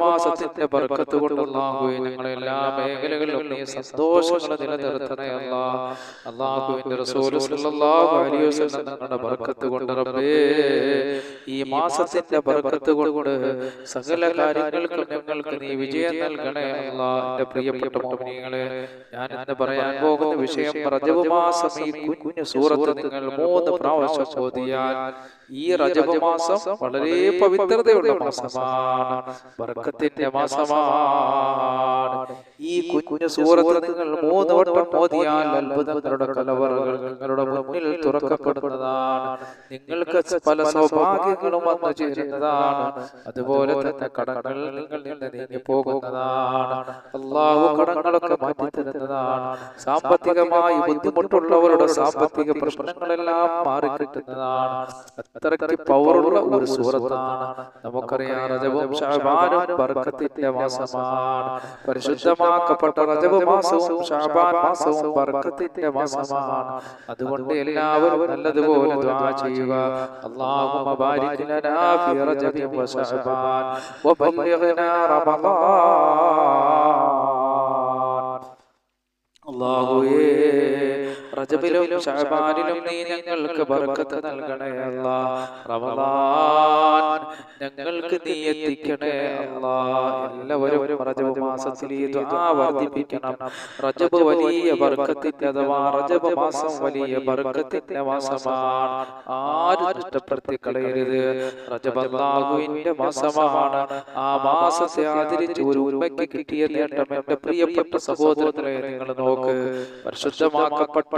മാസത്തിന്റെ ബർക്കത്ത് കൊണ്ട് അല്ലാഹുവേ ഞങ്ങളെ എല്ലാ മേഖലകളിലും നീ സന്തോഷങ്ങൾ നിലനിർത്തണേ അല്ലാ വസല്ലം തങ്ങളുടെ ബർക്കത്ത് കൊണ്ട് റബ്ബേ ഈ മാസത്തിന്റെ ബർക്കത്ത് കൊണ്ട് സകല കാര്യങ്ങൾക്കും ഞങ്ങൾക്ക് നീ വിജയം നൽകണേ അല്ലാ എന്റെ പ്രിയപ്പെട്ട മോഹിനികളെ ഞാൻ ഇന്ന് പറയാൻ പോകുന്ന വിഷയം റജബ് മാസം ഈ കുഞ്ഞു സൂറത്ത് നിങ്ങൾ മൂന്ന് പ്രാവശ്യം ഓതിയാൽ ഈ റജബ് മാസം വളരെ പവിത്രതയുള്ള മാസമാണ്. ബർക്കത്തിന്റെ മാസമാണ്. ഈ കുഞ്ഞു സൂറത്ത് നിങ്ങൾ മൂന്ന് വട്ടം ഓതിയാൽ അത്ഭുതങ്ങളുടെ കലവറകൾ നിങ്ങളുടെ മുന്നിൽ തുറക്കപ്പെടുന്നതാണ്. നിങ്ങൾക്ക് പല സൗഭാഗ്യങ്ങളും വന്നു ചേരുന്നതാണ്. അതുപോലെ തന്നെ കടങ്ങൾ നിങ്ങൾ നീങ്ങി പോകുന്നതാണ്. അള്ളാഹു കടങ്ങളൊക്കെ മാറ്റി തരുന്നതാണ്. സാമ്പത്തികമായി ബുദ്ധിമുട്ടുള്ളവരുടെ സാമ്പത്തിക പ്രശ്നങ്ങളെല്ലാം മാറി കിട്ടുന്നതാണ്. അത്രയ്ക്ക് പവറുള്ള ഒരു സൂറത്താണ്. നമുക്കറിയാം റജബും ഷാബാനും ബർക്കത്തിന്റെ മാസമാണ്. പരിശുദ്ധമാക്കപ്പെട്ട റജബ് മാസവും ഷാബാൻ മാസവും ബർക്കത്തിന്റെ മാസമാണ്. അതുകൊണ്ട് എല്ലാവരും നല്ലതുപോലെ ദുആ ചെയ്യുക. അല്ലാഹുമ്മ ബാരിക് ലനാ ഫി റജബി വ ശഅബാൻ. വബല്ലിഗ്നാ റമളാൻ അല്ലാഹുവേ റജബിലും ഷഅബാനിലും നീ ഞങ്ങൾക്ക് ബർക്കത്ത് നൽകണേ അല്ലാ. റമളാൻ ഞങ്ങൾക്ക് നീ എത്തിക്കണേ അല്ലാ. എല്ലാവരും റജബ് മാസത്തിൽ ഈ ദുആ വർദ്ധിപ്പിക്കണം. റജബ് വലിയ ബർക്കത്തിന്റെ അഥവാ റജബ് മാസം വലിയ ബർക്കത്തിന്റെ മാസമാണ്. ആരും നഷ്ടപ്പെടുത്തി കളയരുത്? റജബ് അല്ലാഹുവിന്റെ മാസമാണ്. ആ മാസത്തെ ആദരിച്ച് ഒരു ഉമ്മയ്ക്ക് കിട്ടിയ നേട്ടം എന്റെ പ്രിയപ്പെട്ട സഹോദരങ്ങളെ നിങ്ങൾ നോക്ക്. പരിശുദ്ധമാക്കപ്പെട്ട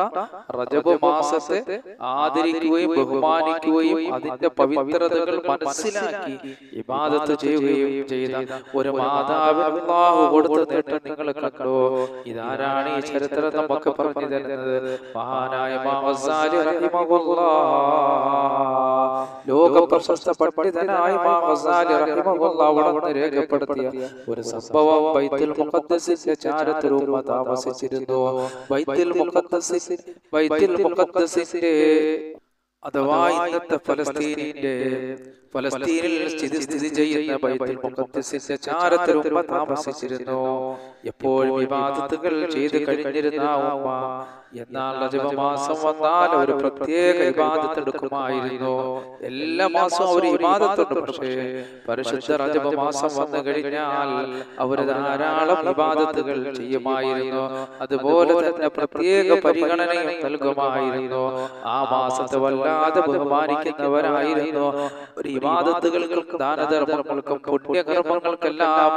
റജബ് മാസത്തെ ആദരിക്കുകയും ബഹുമാനിക്കുകയും അതിന്റെ പവിത്രതകൾ മനസ്സിലാക്കി ഇബാദത്ത് ചെയ്യുകയും ചെയ്ത ഒരു മാതാവ് അള്ളാഹു കൊടുത്ത നേട്ടം നിങ്ങൾ കണ്ടോ? ഇതാരാണ് ഈ ചരിത്രം നമുക്ക് പറഞ്ഞു തരുന്നത്? മഹാനായ ലോക പ്രശസ്ത പണ്ഡിതനായ രേഖപ്പെടുത്തിയ ഒരു സംഭവം ബൈത്തുൽ മുഖത്തസിന്റെ ചാരത്തിൽ ഉമ്മ താമസിച്ചിരുന്നു. ബൈത്തുൽ മുഖത്തസിന്റെ ബൈത്തുൽ മുഖദ്ദസിന്റെ അഥവാ ഇന്നത്തെ ഫലസ്തീനിന്റെ ഫലസ്തീനിൽ സ്ഥിതി സ്ഥിതി ചെയ്യുന്ന ബൈബിൾ മുഖദ്ദസിന്റെ ചാരത്തിൽ താമസിച്ചിരുന്നു. എപ്പോഴും വിവാദത്തുകൾ ചെയ്ത് കഴിഞ്ഞിരുന്ന ഉമ്മ? എന്നാൽ റജബ മാസം വന്നാൽ ഒരു പ്രത്യേക ഇബാദത്ത് എടുക്കുമായിരുന്നു. എല്ലാ മാസവും അവർ വിവാദത്തുണ്ട് പക്ഷേ പരിശുദ്ധ റജബ മാസം വന്നു കഴിഞ്ഞാൽ അവർ ധാരാളം വിവാദത്തുകൾ ചെയ്യുമായിരുന്നു. അതുപോലെ തന്നെ പ്രത്യേക പരിഗണനയും നൽകുമായിരുന്നു. ആ മാസത്തെ വല്ലാതെ ബഹുമാനിക്കുന്നവരായിരുന്നു. ഒരു ഇബാദത്തുകൾക്കും ദാനധർമ്മങ്ങൾക്കും പുണ്യകർമ്മങ്ങൾക്കെല്ലാം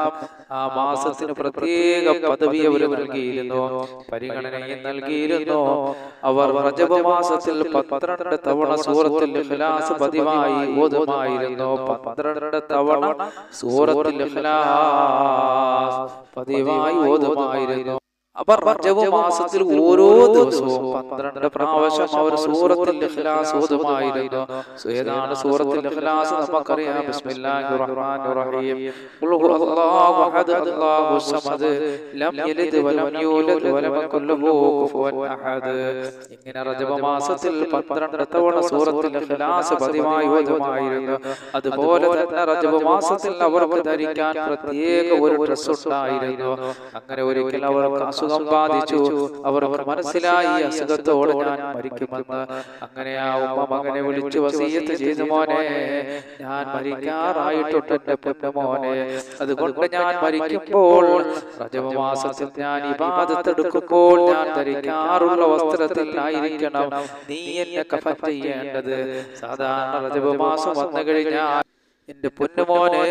ആ മാസത്തിന് പ്രത്യേക പദവി അവർ നൽകിയിരുന്നു. പരിഗണനയും നൽകിയിരുന്നു. അവർ റജബ മാസത്തിൽ പന്ത്രണ്ട് തവണ സൂറത്തിൽ ഇഖ്ലാസ് പതിവായി ഓതുമായിരുന്നു? പന്ത്രണ്ട് തവണ സൂറത്തിൽ ഇഖ്ലാസ് പതിവായി ഓതുമായിരുന്നു? അവർ റജബ് മാസത്തിൽ ഓരോ ദിവസവും പന്ത്രണ്ട് പ്രാവശ്യം അവർ സൂറത്തിൽ ഇഖ്ലാസ് ഓതുമായിരുന്നു. ഏതാണ് സൂറത്തിൽ ഇഖ്ലാസ് നമുക്കറിയാം. ബിസ്മില്ലാഹിർ റഹ്മാനിർ റഹീം. ഖുൽ ഹുവല്ലാഹു അഹദ് അല്ലാഹു സമദ്. ലം യലിദ് വലം യൂലദ് വലം യകുൽ കുഫുവൻ അഹദ്. ഇങ്ങനെ റജബ് മാസത്തിൽ പന്ത്രണ്ട് തവണ സൂറത്തിൽ ഇഖ്ലാസ് പതിവായി ഓതുമായിരുന്നു. അതുപോലെ തന്നെ റജബ് മാസത്തിൽ അവർക്ക് ധരിക്കാൻ പ്രത്യേക ഒരു ഡ്രസ് ഉണ്ടായിരുന്നു. അങ്ങനെ ഒരിക്കൽ അവർക്ക് അസുഖം ബാധിച്ചു. അവർക്ക് മനസ്സിലായി. അസുഖത്തോടെ ഞാൻ മരിക്കുമെന്ന്. അങ്ങനെ ആ ഉമ്മ മകനെ വിളിച്ചു വസീയത്ത് ചെയ്തു മോനെ. ഞാൻ മരിക്കാറായിട്ടുണ്ട് എന്റെ പൊന്നു മോനെ. അതുകൊണ്ട് ഞാൻ മരിക്കുമ്പോൾ രജമാസത്തിൽ ഞാൻ ഇബാദത്തെടുക്കുമ്പോൾ ഞാൻ ധരിക്കാറുള്ള വസ്ത്രത്തിൽ ആയിരിക്കണം നീ എന്നെ കഫ ചെയ്യേണ്ടത്. സാധാരണ രജമാസം മാസം വന്നു കഴിഞ്ഞാൽ എന്റെ പൊന്നുമോനെ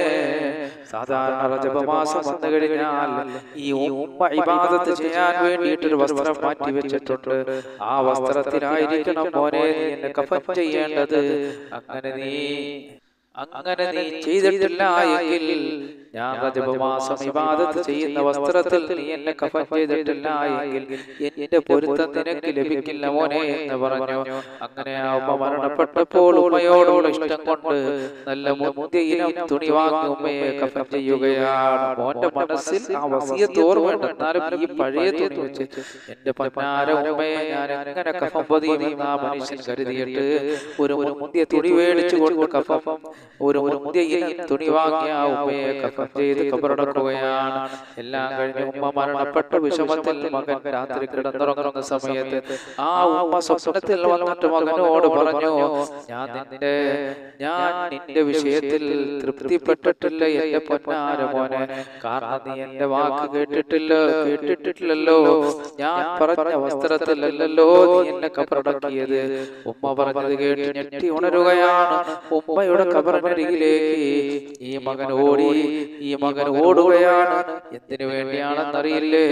സാധാരണ രജപമാസം മാസം വന്നു കഴിഞ്ഞാൽ ഈ ഉമ്മ ഇബാദത്ത് ചെയ്യാൻ വേണ്ടിയിട്ടൊരു വസ്ത്രം മാറ്റി വെച്ചിട്ടുണ്ട്. ആ വസ്ത്രത്തിലായിരിക്കണം മോനെ എന്നെ കഫൻ ചെയ്യേണ്ടത്. അങ്ങനെ നീ അങ്ങനെ നീ ചെയ്തിട്ടില്ല എങ്കിൽ ഞാൻ മാസം ഇബാദത്ത് ചെയ്യുന്ന വസ്ത്രത്തിൽ നീ എന്നെ കഫൻ ചെയ്തിട്ടില്ല എങ്കിൽ എന്റെ പൊരുത്തം നിനക്ക് ലഭിക്കില്ല മോനെ എന്ന് പറഞ്ഞു. അങ്ങനെ ആ ഉമ്മ മരണപ്പെട്ടപ്പോൾ ഉമ്മയോടുള്ള ഇഷ്ടം കൊണ്ട് നല്ല മുന്തിയ തുണി വാങ്ങി ഉമ്മയെ കഫൻ ചെയ്യുകയാണ്. മോന്റെ മനസ്സിൽ ആ വസിയത്ത് ഓർമ്മയുണ്ട്. എന്നാലും ഈ പഴയ തുണി വെച്ച് എന്റെ പന്നാര ഉമ്മയെ ഞാൻ എങ്ങനെ കഫം പതിയുമെന്ന് ആ മനുഷ്യൻ കരുതിയിട്ട് ഒരു മുന്തിയ തുണി മേടിച്ചു കൊണ്ട് കഫം ഒരു മുന്തിയയിൽ തുണി വാങ്ങിയ ഉമ്മയെ കഫം ചെയ്ത് കബറടക്കുകയാണ്. എല്ലാം കഴിഞ്ഞ് ഉമ്മ മരണപ്പെട്ട വിഷമത്തിൽ മകൻ രാത്രി കിടന്നുറങ്ങുന്ന സമയത്ത് ആ ഉമ്മ സ്വപ്നത്തിൽ വന്നിട്ട് മകനോട് പറഞ്ഞു ഞാൻ നിന്റെ ഞാൻ നിന്റെ വിഷയത്തിൽ തൃപ്തിപ്പെട്ടിട്ടില്ല എന്റെ പൊന്നാര മോനെ. കാരണം നീ എന്റെ വാക്ക് കേട്ടിട്ടില്ല കേട്ടിട്ടില്ലല്ലോ. ഞാൻ പറഞ്ഞ വസ്ത്രത്തിലല്ലല്ലോ നീ എന്നെ കബറടക്കിയത്. ഉമ്മ പറഞ്ഞത് കേട്ട് ഞെട്ടി ഉണരുകയാണ്. ഉമ്മയുടെ കബറിനരികിലേക്ക് ഈ മകൻ ഓടി ഈ മകൻ ഓടുകയാണ്. എന്തിനു വേണ്ടിയാണെന്നറിയില്ലേ.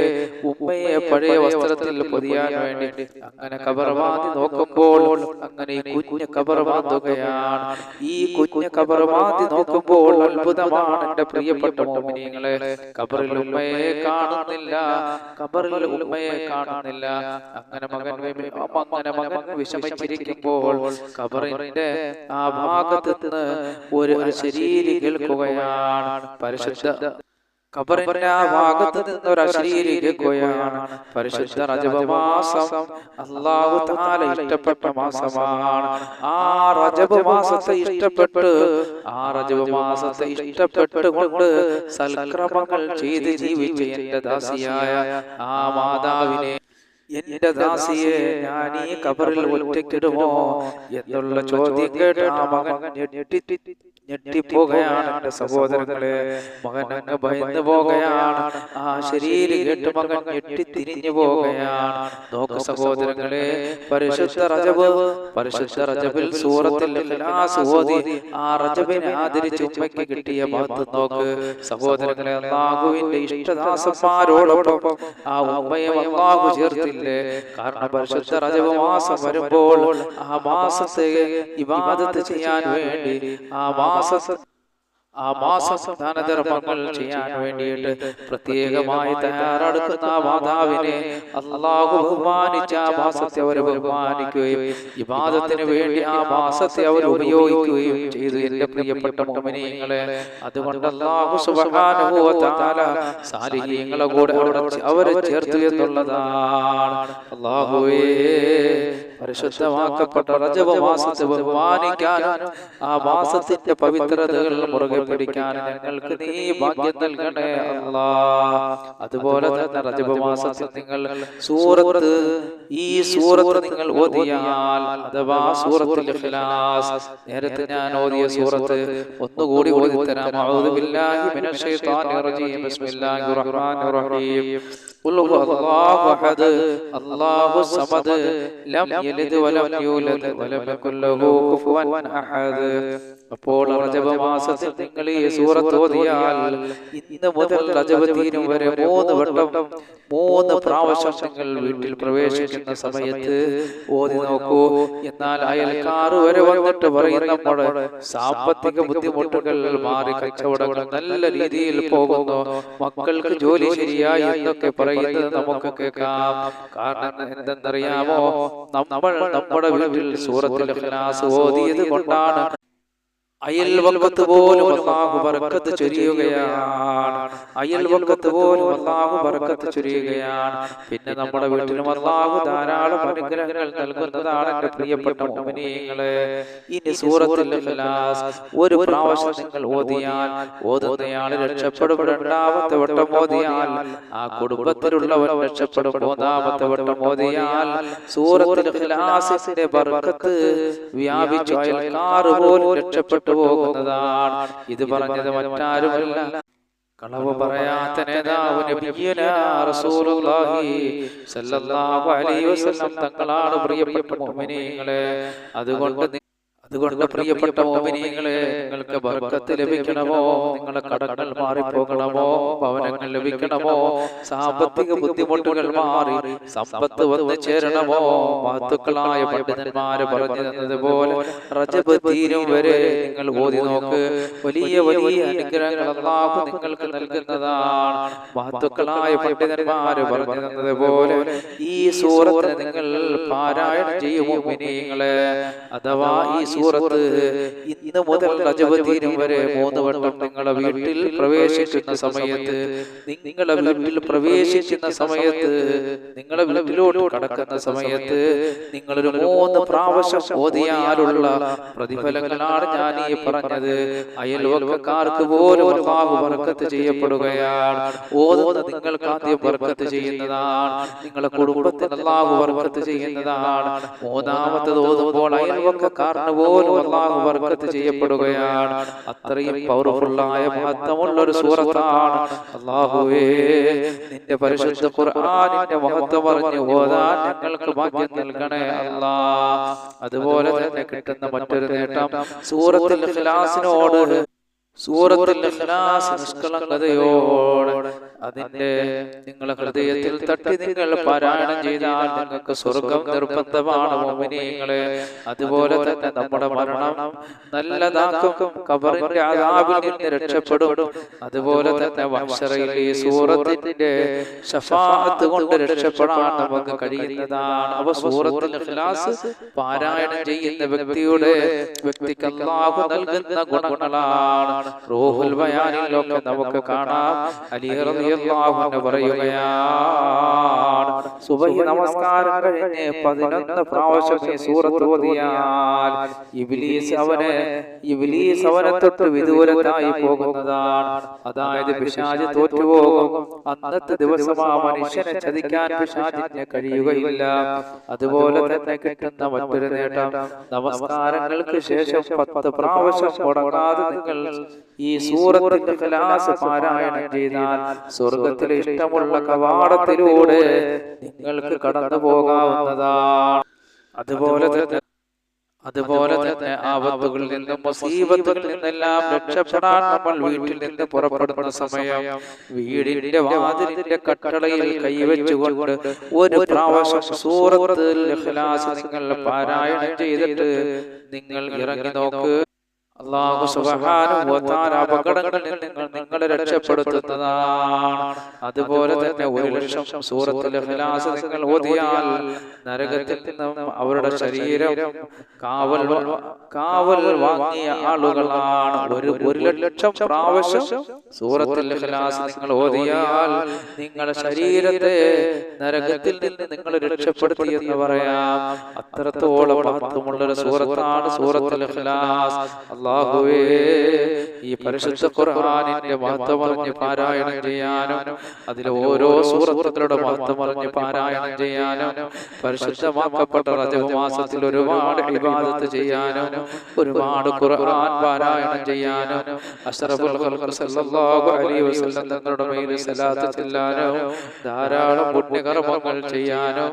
ഉമ്മയെ പഴയ വസ്ത്രത്തിൽ പൊതിയാൻ വേണ്ടി അങ്ങനെ കബറവാതി നോക്കുമ്പോൾ അങ്ങനെ ഈ കുഞ്ഞ് കബറവാതുകയാണ് ഈ കുഞ്ഞ് കബറവാതി നോക്കുമ്പോൾ അത്ഭുതമാണ് എന്റെ പ്രിയപ്പെട്ട മോമിനിയങ്ങളെ. കബറിൽ ഉമ്മയെ കാണുന്നില്ല. കബറിൽ ഉമ്മയെ കാണുന്നില്ല. അങ്ങനെ മകൻ അങ്ങനെ മകൻ വിഷമിച്ചിരിക്കുമ്പോൾ കബറിന്റെ ആ ഭാഗത്ത് നിന്ന് ഒരു ശരീരി കേൾക്കുകയാണ്. പരിശുദ്ധ ഖബറിന്റെ ആ ഭാഗത്ത് നിന്ന് ഒരു പരിശുദ്ധ റജബ മാസം അള്ളാഹു താല ഇഷ്ടപ്പെട്ട മാസമാണ്. ആ റജബ് മാസത്തെ ഇഷ്ടപ്പെട്ട് ആ റജബ് മാസത്തെ ഇഷ്ടപ്പെട്ട് കൊണ്ട് സൽക്രമങ്ങൾ ചെയ്ത് ജീവിച്ച എന്റെ ദാസിയായ ആ മാതാവിനെ എന്റെ ദാസിയെ ഞാൻ ഈ കബറിൽ ഒറ്റയ്ക്കിടുമോ എന്നുള്ള ചോദ്യം കേട്ട് ആ മകൻ ഞെട്ടി ഞെട്ടിപ്പോകുകയാണ് എന്റെ സഹോദരങ്ങളെ. മകൻ അങ്ങ് ഭയന്നു പോകുകയാണ് ആ ശരീരം കേട്ട് മകൻ ഞെട്ടി തിരിഞ്ഞു പോവുകയാണ് നോക്ക് സഹോദരങ്ങളെ. പരിശുദ്ധ റജബ്. പരിശുദ്ധ റജബിൽ സൂറത്തിൽ എല്ലാ സുഹോദി ആ റജബിനെ ആദരിച്ച് ഉമ്മയ്ക്ക് കിട്ടിയ ഭാഗത്ത് നോക്ക്. സഹോദരങ്ങളെ അള്ളാഹുവിന്റെ ഇഷ്ടദാസന്മാരോടൊപ്പം ആ ഉമ്മയെ അള്ളാഹു ചേർത്തില്ലേ? കാരണം പരിശുദ്ധ റജബ് മാസം വരുമ്പോൾ ആ മാസത്തെ ഇബാദത്ത് ചെയ്യാൻ വേണ്ടി ആ മാസം ആ മാസം ദാനധർമ്മങ്ങൾ ചെയ്യാൻ വേണ്ടിയിട്ട് പ്രത്യേകമായി തയ്യാറെടുക്കുന്ന ആ മാതാവിനെ അള്ളാഹു ബഹുമാനിച്ച ആ മാസത്തെ അവർ ബഹുമാനിക്കുകയും വിവാദത്തിന് വേണ്ടി ആ മാസത്തെ അവർ ഉപയോഗിക്കുകയും ചെയ്തു. എന്റെ പ്രിയപ്പെട്ട മോമിനിയങ്ങളെ അതുകൊണ്ട് അള്ളാഹു തആല സാലിഹീങ്ങളെ കൂടെ അവിടെ അവരെ ചേർത്തു എന്നുള്ളതാണ്. അള്ളാഹുവേ പരിശുദ്ധമാക്കപ്പെട്ട റജബ മാസത്തെ ബഹുമാനിക്കാനും ആ മാസത്തിന്റെ പവിത്രതകൾ മുറുകെ പിടിക്കാനും ഞങ്ങൾക്ക് നീ ഭാഗ്യം നൽകണേ അല്ലാ. അതുപോലെ തന്നെ റജബ മാസത്തിൽ നിങ്ങൾ സൂറത്ത് ഈ സൂറത്ത് നിങ്ങൾ ഓതിയാൽ അഥവാ സൂറത്തിൽ ഇഖ്ലാസ് നേരത്തെ ഞാൻ ഓതിയ സൂറത്ത് ഒന്നുകൂടി ഓതി തരാം ബില്ലാഹി മിനശ് റജീം. ബിസ്മില്ലാഹിർ റഹ്മാനിർ റഹീം. قل هو الله احد الله الصمد لم يلد ولم يولد ولم يكن له كفوا احد അപ്പോൾ റജബ മാസത്തിൽ നിങ്ങൾ ഈ സൂറത്ത് ഓതിയാൽ ഇന്ന് മുതൽ റജബ് തീരും വരെ മൂന്ന് വട്ടം മൂന്ന് പ്രാവശ്യം നിങ്ങൾ വീട്ടിൽ പ്രവേശിക്കുന്ന സമയത്ത് ഓതി നോക്കൂ എന്നാൽ അയൽക്കാർ വരെ വന്നിട്ട് പറയും നമ്മുടെ സാമ്പത്തിക ബുദ്ധിമുട്ടുകൾ മാറി കച്ചവടങ്ങൾ നല്ല രീതിയിൽ പോകുന്നു മക്കൾക്ക് ജോലി ശരിയായി എന്നൊക്കെ പറയുന്നത് നമുക്ക് കേൾക്കാം. കാരണം എന്തെന്നറിയാമോ? നമ്മൾ നമ്മുടെ വീട്ടിൽ സൂറത്തിൽ ഓതിയത് കൊണ്ടാണ് അയൽവക്കത്ത് പോലും അള്ളാഹു ബർക്കത്ത് ചൊരിയുകയാണ്. അയൽവക്കത്ത് പോലും അള്ളാഹു ബർക്കത്ത് ചൊരിയുകയാണ്. പിന്നെ നമ്മുടെ വീട്ടിലും അള്ളാഹു ധാരാളം അനുഗ്രഹങ്ങൾ നൽകുന്നതാണ് എന്റെ പ്രിയപ്പെട്ട മോമിനിയങ്ങളെ ഇനി സൂറത്തിൽ ഒരു പ്രാവശ്യം നിങ്ങൾ ഓതിയാൽ ഓതുന്നയാൾ രക്ഷപ്പെടും. രണ്ടാമത്തെ വട്ടം ഓതിയാൽ ആ കുടുംബത്തിലുള്ളവർ രക്ഷപ്പെടും. മൂന്നാമത്തെ വട്ടം ഓതിയാൽ സൂറത്തിൽ ബർക്കത്ത് വ്യാപിച്ചു അയൽക്കാർ പോലും രക്ഷപ്പെട്ടു പോകുന്നതാണ് ഇത് പറഞ്ഞത് മറ്റാരുമല്ല. കളവ് പറയാത്ത നേതാവ് നബിയുനാ റസൂലുള്ളാഹി അലൈഹി വസല്ലം തങ്ങളാണ് പ്രിയപ്പെട്ട മുഅ്മിനീങ്ങളെ. അതുകൊണ്ട് അതുകൊണ്ട് പ്രിയപ്പെട്ട മോമിനികളെ നിങ്ങൾക്ക് ബർക്കത്ത് ലഭിക്കണമോ? നിങ്ങളുടെ കടങ്ങൾ മാറിപ്പോകണമോ? ഭവനങ്ങൾ ലഭിക്കണമോ? സാമ്പത്തിക ബുദ്ധിമുട്ടുകൾ മാറി സമ്പത്ത് വന്ന് ചേരണമോ? മഹത്തുക്കളായ പണ്ഡിതന്മാര് പറഞ്ഞു തന്നതുപോലെ റജബ് തീരും വരെ നിങ്ങൾ ഓതി നോക്ക്. വലിയ വലിയ അനുഗ്രഹങ്ങൾ അള്ളാഹു നിങ്ങൾക്ക് നൽകുന്നതാണ്. മഹത്തുക്കളായ പണ്ഡിതന്മാര് പറഞ്ഞു തന്നതുപോലെ ഈ സൂറത്ത് നിങ്ങൾ പാരായണം ചെയ്യുമോ മിനിങ്ങളെ അഥവാ ഈ സൂറത്ത് ഇന്ന് മുതൽ റജബ് തീരും വരെ മൂന്ന് വട്ടം നിങ്ങളുടെ വീട്ടിൽ പ്രവേശിക്കുന്ന സമയത്ത് നിങ്ങളുടെ വീട്ടിൽ പ്രവേശിക്കുന്ന സമയത്ത് നിങ്ങളുടെ വീട്ടിലോട്ട് കടക്കുന്ന സമയത്ത് നിങ്ങളൊരു മൂന്ന് പ്രാവശ്യം ഓതിയാലുള്ള പ്രതിഫലങ്ങളാണ് ഞാൻ ഈ പറഞ്ഞത്. അയൽവക്കാർക്ക് പോലും അള്ളാഹു ബർക്കത്ത് ചെയ്യപ്പെടുകയാണ്. ഓതുന്ന നിങ്ങൾക്ക് ആദ്യം ബർക്കത്ത് ചെയ്യുന്നതാണ്. നിങ്ങളുടെ കുടുംബത്തിന് അള്ളാഹു ബർക്കത്ത് ചെയ്യുന്നതാണ്. മൂന്നാമത്തത് ഓതുമ്പോൾ അയൽവക്കക്കാരന് പോലും അള്ളാഹു ബർക്കത്ത് ചെയ്യപ്പെടുകയാണ്. അത്രയും പവർഫുള്ളായ മഹത്വമുള്ള ഒരു സൂറത്താണ്. അള്ളാഹുവേ നിന്റെ പരിശുദ്ധ ഖുർആനിന്റെ മഹത്വം പറഞ്ഞു ഓതാൻ ഞങ്ങൾക്ക് ഭാഗ്യം നൽകണേ അല്ലാ അതുപോലെ തന്നെ കിട്ടുന്ന മറ്റൊരു നേട്ടം സൂറത്തുൽ ഇഖ്ലാസിനോട്. സൂറത്തുൽ ഇഖ്ലാസ് നിഷ്കളങ്കതയോടെ. അതിന്റെ നിങ്ങളെ ഹൃദയത്തിൽ തട്ടി നിങ്ങൾ പാരായണം ചെയ്താൽ നിങ്ങൾക്ക് സ്വർഗം നിർബന്ധമാണ് മോമിനിയങ്ങളെ അതുപോലെ തന്നെ നമ്മുടെ മരണം നല്ലതാക്കും കബറിന്റെ ആദാബിൽ നിന്ന് രക്ഷപ്പെടും. അതുപോലെ തന്നെ വംശറയിൽ ഈ സൂറത്തിന്റെ ഷഫാഅത്ത് കൊണ്ട് രക്ഷപ്പെടാൻ നമുക്ക് കഴിയുന്നതാണ്. അവ സൂറത്തിൽ ഇഖ്ലാസ് പാരായണം ചെയ്യുന്ന വ്യക്തിയുടെ വ്യക്തിക്ക് അല്ലാഹു നൽകുന്ന ഗുണങ്ങളാണ്. റൂഹുൽ ബയാനിലൊക്കെ നമുക്ക് കാണാം. അലി നമസ്കാരം പ്രാവശ്യം ഈ സൂറത്ത് ഓതിയാൽ ഇബ്ലീസ് അവനെ ഇബ്ലീസ് അവനെ തൊട്ട് വിദൂരത്തായി പോകുന്നതാണ്. അതായത് പിശാച് തോറ്റുപോകും. അന്നത്തെ ദിവസം ആ മനുഷ്യനെ ചതിക്കാൻ പിശാചിന് കഴിയുകയില്ല. അതുപോലെ തന്നെ കിട്ടുന്ന മറ്റൊരു നേട്ടം. നമസ്കാരങ്ങൾക്ക് ശേഷം പത്ത് പ്രാവശ്യം നിങ്ങൾ ഈ സൂറത്തിന്റെ കലാസ് പാരായണം ചെയ്താൽ സ്വർഗത്തിലെ ഇഷ്ടമുള്ള കവാടത്തിലൂടെ നിങ്ങൾക്ക് കടന്നു പോകാവുന്നതാണ്. അതുപോലെ തന്നെ അതുപോലെ തന്നെ ആപത്തുകളിൽ നിന്നും മുസീബത്തുകളിൽ നിന്നെല്ലാം രക്ഷപ്പെടാൻ നമ്മൾ വീട്ടിൽ നിന്ന് പുറപ്പെടുന്ന സമയം വീടിന്റെ വാതിലിന്റെ കട്ടളയിൽ കൈവച്ചുകൊണ്ട് ഒരു പ്രാവശ്യം സൂറത്തിൽ നിങ്ങൾ പാരായണം ചെയ്തിട്ട് നിങ്ങൾ ഇറങ്ങി നോക്ക്. അള്ളാഹു തആല അപകടങ്ങളിൽ നിങ്ങൾ നിങ്ങളെ രക്ഷപ്പെടുത്തുന്നതാണ്. അതുപോലെ തന്നെ ഒരു ലക്ഷം സൂറത്തുൽ ഇഖ്ലാസ് നിങ്ങൾ ഓതിയാൽ നരകത്തിൽ നിന്നും അവരുടെ ശരീരം കാവൽ കാവൽ വാങ്ങിയ ആളുകളാണ്. ഒരു ഒരു ലക്ഷം പ്രാവശ്യം സൂറത്തുൽ ഇഖ്ലാസ് നിങ്ങൾ ഓതിയാൽ നിങ്ങളുടെ ശരീരത്തെ നരകത്തിൽ നിന്ന് നിങ്ങൾ രക്ഷപ്പെടുത്തി എന്ന് പറയാം. അത്രത്തോളം മഹത്വമുള്ള ഒരു സൂറത്താണ് സൂറത്തുൽ ഇഖ്ലാസ് അള്ളാഹുവേ ഈ പരിശുദ്ധ ഖുർആനിന്റെ മഹത്വം അറിഞ്ഞ് പാരായണം ചെയ്യാനും അതിലെ ഓരോ സൂറത്തുകളുടെ മഹത്വം അറിഞ്ഞ് പാരായണം ചെയ്യാനും പരിശുദ്ധമാക്കപ്പെട്ട റജബ് മാസത്തിൽ ഒരുപാട് ഇബാദത്ത് ചെയ്യാനും ഒരുപാട് ഖുർആൻ പാരായണം ചെയ്യാനും അഷ്റഫുൽ സല്ലല്ലാഹു അലൈഹി വസല്ലം തങ്ങളുടെ മേൽ സലാത്ത് ചെല്ലാനും ധാരാളം പുണ്യകർമ്മങ്ങൾ ചെയ്യാനും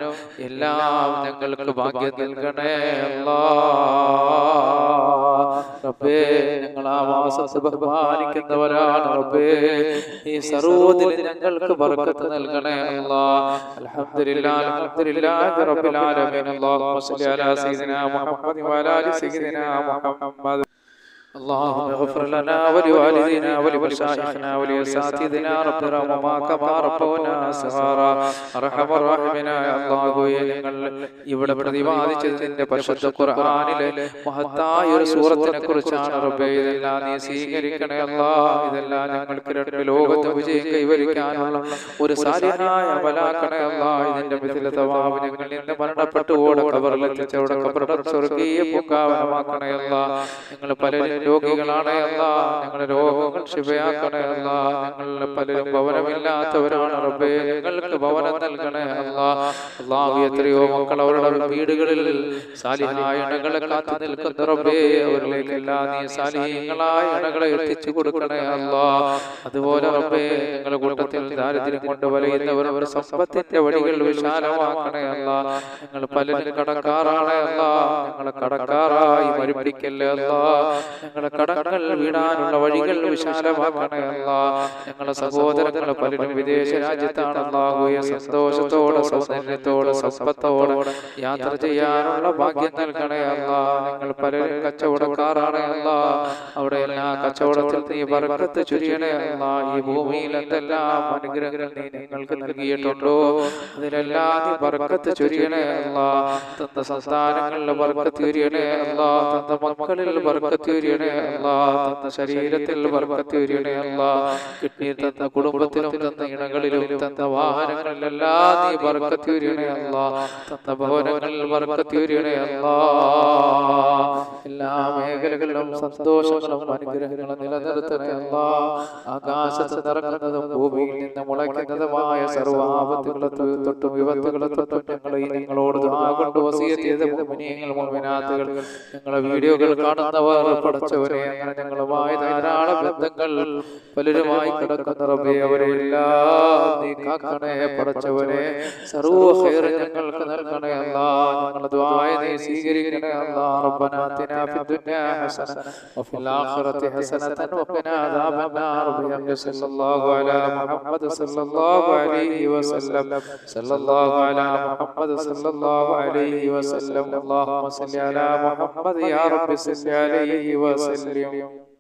എല്ലാം ഞങ്ങൾക്ക് ഭാഗ്യം നൽകണേ അല്ലാ. റബ്ബേ ഞങ്ങൾ ആ മാസത്തെ ബഹുമാനിക്കുന്നവരാണ് റബ്ബേ. ഈ സർവത്തിൽ ഞങ്ങൾക്ക് ബർക്കത്ത് നൽകണേ അല്ലാഹ് അൽഹംദുലില്ലാ അൽഹംദുലില്ലാഹി റബ്ബിൽ ആലമീൻ. അല്ലാഹുമ്മ സ്വല്ലി അലാ സയ്യിദിനാ മുഹമ്മദ് വഅലാ ആലി സയ്യിദിനാ മുഹമ്മദ്. اللهم اغفر لنا ولوالدينا ولمشايخنا ولأساتذتنا رب ارحمهما كما ربونا صغارا أرحم الراحمين يا الله നിങ്ങൾ ഇവിടെ പ്രതിപാദിച്ചതിന്റെ പരിശുദ്ധ ഖുർആനിലെ മഹത്തായ ഒരു സൂറത്തിനെ കുറിച്ചാണ് റബ്ബേ ഇതെല്ലാം നീ സ്വീകരിക്കണേ അല്ലാ ഇതെല്ലാം ഞങ്ങൾക്ക് രണ്ട് ലോകത്ത് വിജയം കൈവരിക്കാനുള്ള ഒരു സാലിഹായ അമലാക്കണേ അല്ലാ ഇതിന്റെ മിഥില തവാവ് ഞങ്ങൾ ഇന്ന് മരണപ്പെട്ടു ഓടെ കബറിലെത്തിച്ചവിടെ കബറുടെ സ്വർഗീയ പൂങ്കാവനമാക്കണേ അല്ലാ ഞങ്ങൾ പലരും രോഗികളാണ് അല്ല. ഞങ്ങളുടെ രോഗങ്ങൾ ശിവയാക്കണേ അല്ല. ഞങ്ങളിൽ പലരും ഭവനമില്ലാത്തവരാണ് റബ്ബേ. ഞങ്ങൾക്ക് ഭവനം നൽകണേ അല്ല. അള്ളാഹു എത്രയോ മക്കൾ അവരുടെ വീടുകളിൽ സാലിഹായ ഇണകളെ കാത്തു നിൽക്കുന്ന റബ്ബേ. അവരിലേക്ക് എല്ലാ നീ സാലിഹ്യങ്ങളായ ഇണകളെ എത്തിച്ചു കൊടുക്കണേ അല്ല. അതുപോലെ റബ്ബേ ഞങ്ങളുടെ കൂട്ടത്തിൽ ദാരിദ്ര്യം കൊണ്ട് വലയുന്നവർ അവർ സമ്പത്തിന്റെ വഴികൾ വിശാലമാക്കണേ അല്ല. ഞങ്ങൾ പലരും കടക്കാറാണേ അല്ല. ഞങ്ങളെ കടക്കാറായി മരുപിടിക്കല്ലേ അല്ല. ഞങ്ങളെ കടങ്ങൾ വീടാനുള്ള വഴികൾ വിശാലമാക്കണേ അല്ല. ഞങ്ങളെ സഹോദരങ്ങൾ പലരും വിദേശ രാജ്യത്താണ് അല്ലാഹുവേ സന്തോഷത്തോടെ സൗന്ദര്യത്തോടെ സമ്പത്തോടെ യാത്ര ചെയ്യാനുള്ള ഭാഗ്യം നൽകണേ അല്ല. ഞങ്ങൾ പലരും കച്ചവടക്കാരാണയല്ല അവിടെ എല്ലാ കച്ചവടത്തിൽ നീ ബർക്കത്ത് ചുരിയണയല്ല ഈ ഭൂമിയിൽ എന്തെല്ലാം അനുഗ്രഹങ്ങൾ നീ ഞങ്ങൾക്ക് നൽകിയിട്ടുണ്ടോ? അതിലെല്ലാം നീ ബർക്കത്ത് ചുരിയണേ അല്ല. തന്ന സംസ്ഥാനങ്ങളിൽ ബർക്കത്ത് ചുരിയണയല്ല തന്ന മക്കളിൽ ബർക്കത്ത് ചുരിയണേ അല്ല തന്ന ശരീരത്തിൽ ബർക്കത്ത് ചുരിയണേ അല്ല കിഡ്നി തന്ന കുടുംബത്തിലും തന്ന ഇണകളിലും തന്ന വാഹനങ്ങളിലെല്ലാം നീ ബർക്കത്ത് ചുരിയണേ അല്ല തന്ന ഭവനങ്ങളിൽ ബർക്കത്ത് ചുരിയണേ അല്ല. എല്ലാ മേഖലകളിലും സന്തോഷങ്ങളും അനുഗ്രഹങ്ങളും നിലനിർത്തണേ അല്ല. ആകാശത്ത് നിറങ്ങുന്നതും ഭൂമിയിൽ നിന്ന് മുളയ്ക്കുന്നതുമായ സർവാപത്തുകളെ തൊട്ടും വിപത്തുകളെ തൊട്ടും ഞങ്ങൾ നിങ്ങളോട് കൊണ്ട് വസിയത്ത് ചെയ്ത മുഅ്മിനീങ്ങൾ മുഅ്മിനാത്തുകൾ ഞങ്ങളെ വീഡിയോകൾ കാണുന്നവർ പടച്ചവരെ അങ്ങനെ ഞങ്ങളുമായി ധാരാളം ബന്ധങ്ങൾ പലരുമായി കിടക്കുന്ന റബ്ബേ അവരെല്ലാം നീ കാക്കണേ പടച്ചവനെ സർവ്വ ഖൈർ ഞങ്ങൾക്ക് നൽകണേ അല്ലാ ഞങ്ങളുടെ ദുആ നീ സ്വീകരിക്കണേ അല്ലാ റബ്ബനാ ആതിനാ ഫിദ്ദുനിയാ ഹസന വഫിൽ ആഖിറതി ഹസനതൻ വഖിനാ അദാബന്നാർ ബിഹഖി സല്ലല്ലാഹു അലാ മുഹമ്മദ് സല്ലല്ലാഹു അലൈഹി വസല്ലം സല്ലല്ലാഹു അലാ മുഹമ്മദ് സല്ലല്ലാഹു അലൈഹി വസല്ലം اللهم صل على محمد يا رب صل عليه وسلم Evangelio.